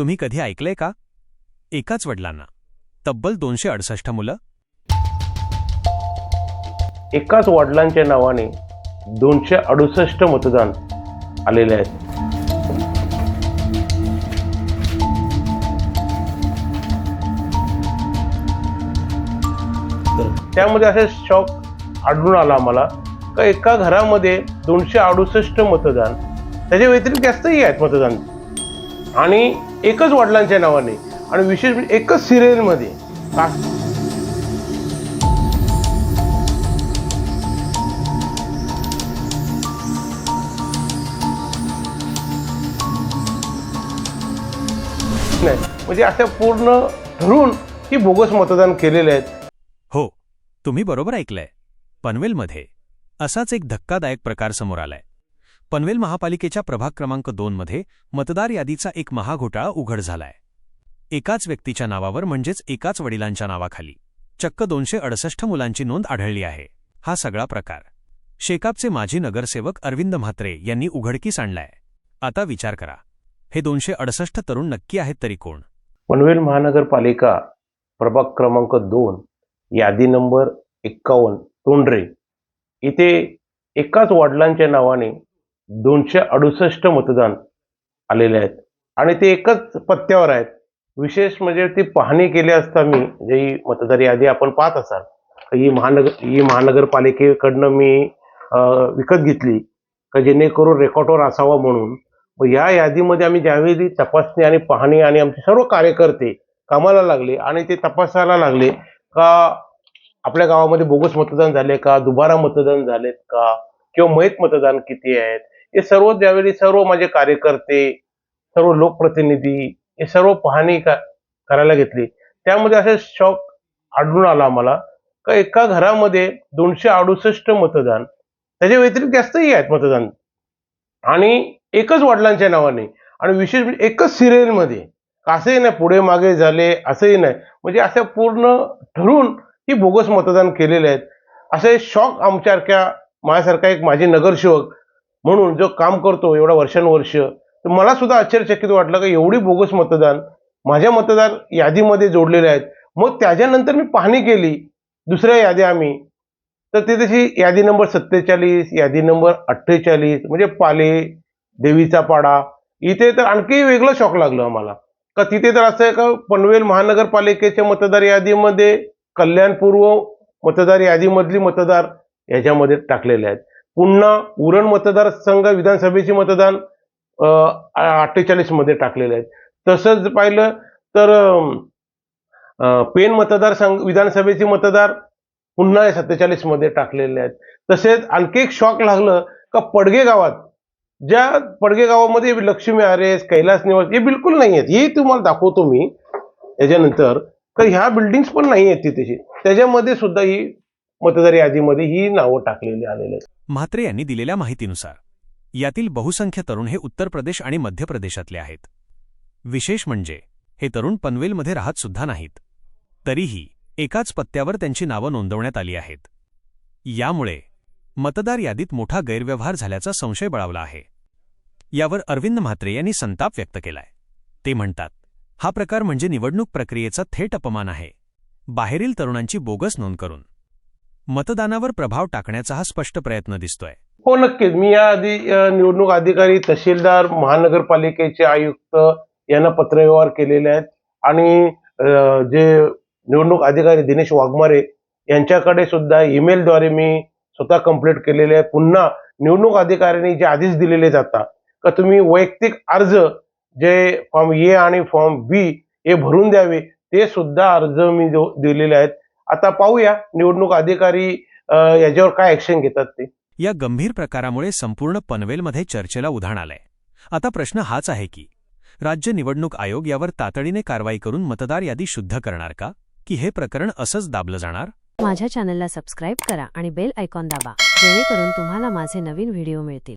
तुम्ही कधी ऐकलंय का? एकाच वडिलांना. तब्बल दोनशे अडसष्ट मुलं. एकाच वडिलांच्या नावाने दोनशे अडुसष्ट मतदान आलेले आहेत. त्यामध्ये असे शॉक आढळून आला आम्हाला का एका घरामध्ये दोनशे अडुसष्ट मतदान त्याच्या व्यतिरिक्त जास्तही आहेत मतदान. आणि एकच वडिलांच्या नावाने आणि विशेष म्हणजे एकच सिरियलमध्ये. का? नाही म्हणजे असं पूर्ण ठरून ही बोगस मतदान केलेले आहेत. हो तुम्ही बरोबर ऐकलंय. पनवेलमध्ये असाच एक धक्कादायक प्रकार समोर आलाय. पनवेल महापालिकेच्या प्रभाग क्रमांक दोनमध्ये मतदार यादीचा एक महाघोटाळा उघड झालाय. एकाच व्यक्तीच्या नावावर म्हणजेच एकाच वडिलांच्या नावाखाली चक्क दोनशे अडसष्ट मुलांची नोंद आढळली आहे. हा सगळा प्रकार. शेकापचे माजी नगरसेवक अरविंद म्हात्रे यांनी उघडकीस आणलाय. आता विचार करा. हे दोनशे अडसष्ट तरुण नक्की आहेत तरी कोण? पनवेल महानगरपालिका प्रभाग क्रमांक दोन यादी नंबर एक्कावन्न तोंडरे. इथे एकाच वडिलांच्या नावाने दोनशे अडुसष्ट मतदान आलेले आहेत. आणि ते एकच पत्त्यावर आहेत. विशेष म्हणजे ती पाहणी केली असता मी जे ही मतदार यादी आपण पाहत असाल ही महानगर ही महानगरपालिकेकडनं मी विकत घेतली का जेणेकरून रेकॉर्डवर असावा म्हणून. या यादीमध्ये आम्ही ज्यावेळी तपासणी आणि पाहणी आणि आमचे सर्व कार्यकर्ते कामाला लागले आणि ते तपासायला लागले का आपल्या गावामध्ये बोगस मतदान झाले का दुबारा मतदान झालेत का किंवा मयत मतदान किती आहेत हे सर्व ज्यावेळी सर्व माझे कार्यकर्ते सर्व लोकप्रतिनिधी हे सर्व पाहणी का करायला घेतली. त्यामध्ये असे शॉक आढळून आला आम्हाला का एका घरामध्ये दोनशे अडुसष्ट मतदान त्याच्या व्यतिरिक्त जास्तही आहेत मतदान. आणि एकच वडिलांच्या नावाने आणि विशेष म्हणजे एकच सिरियलमध्ये असंही नाही पुढे मागे झाले असंही नाही. म्हणजे असं पूर्ण ठरून ही बोगस मतदान केलेले आहेत. असे शॉक आमच्यासारख्या माझ्यासारखा एक माझे नगरसेवक म्हणून जो काम करतो एवढा वर्षानुवर्ष तर मला सुद्धा आश्चर्यचकित वाटलं का एवढी बोगस मतदान माझ्या मतदार यादीमध्ये जोडलेले आहेत. मग त्याच्यानंतर मी पाहणी केली दुसऱ्या याद्या आम्ही. तर ते तशी यादी नंबर सत्तेचाळीस यादी नंबर अठ्ठेचाळीस म्हणजे पाले देवीचा पाडा इथे तर आणखी वेगळं शॉक लागलं आम्हाला. का तिथे तर असं आहे का पनवेल महानगरपालिकेच्या मतदार यादीमध्ये कल्याणपूर्व मतदार यादीमधली मतदार याच्यामध्ये टाकलेले आहेत. पुन्हा उरण मतदारसंघ विधानसभेचे मतदान अठ्ठेचाळीसमध्ये टाकलेले आहेत. तसंच पाहिलं तर पेन मतदारसंघ विधानसभेचे मतदार पुन्हा सत्तेचाळीसमध्ये टाकलेले आहेत. तसेच आणखी एक शॉक लागलं का पडगे गावात ज्या पडगे गावामध्ये लक्ष्मी आरेस कैलास निवास हे बिलकुल नाही आहेत. हे तुम्हाला दाखवतो मी. याच्यानंतर तर ह्या बिल्डिंग्स पण नाही आहेत तिथे. त्याच्यामध्ये सुद्धा ही मतदार यादीमध्ये ही नावं टाकलेली आलेली आहेत. म्हात्रे यांनी दिलेल्या माहितीनुसार यातील बहुसंख्य तरुण हे उत्तर प्रदेश आणि मध्य प्रदेशातले आहेत. विशेष म्हणजे हे तरुण पनवेलमध्ये राहत सुद्धा नाहीत. तरीही एकाच पत्त्यावर त्यांची नावं नोंदवण्यात आली आहेत. यामुळे मतदार यादीत मोठा गैरव्यवहार झाल्याचा संशय बळावला आहे. यावर अरविंद म्हात्रे यांनी संताप व्यक्त केलाय. ते म्हणतात हा प्रकार म्हणजे निवडणूक प्रक्रियेचा थेट अपमान आहे. बाहेरील तरुणांची बोगस नोंद करून मतदानावर प्रभाव टाकण्याचा हा स्पष्ट प्रयत्न दिसतोय. हो नक्कीच. मी या आधी निवडणूक अधिकारी तहसीलदार महानगरपालिकेचे आयुक्त यांना पत्रव्यवहार केलेले आहेत. आणि जे निवडणूक अधिकारी दिनेश वाघमारे यांच्याकडे सुद्धा ईमेलद्वारे मी स्वतः कंप्लीट केलेले आहे. पुन्हा निवडणूक अधिकाऱ्यांनी जे आधीच दिलेले जातात का तुम्ही वैयक्तिक अर्ज जे फॉर्म ए आणि फॉर्म बी हे भरून द्यावे ते सुद्धा अर्ज मी दिलेले आहेत. आता पाहूया निवडणूक अधिकारी याच्यावर काय ऍक्शन घेतात ते. या गंभीर प्रकारामुळे संपूर्ण पनवेलमध्ये चर्चेला उधाण आलंय. आता प्रश्न हाच आहे की राज्य निवडणूक आयोग यावर तातडीने कारवाई करून मतदार यादी शुद्ध करणार का? की हे प्रकरण असंच दाबलं जाणार? माझ्या चॅनलला सबस्क्राईब करा आणि बेल आयकॉन दाबा जेणेकरून तुम्हाला माझे नवीन व्हिडिओ मिळतील.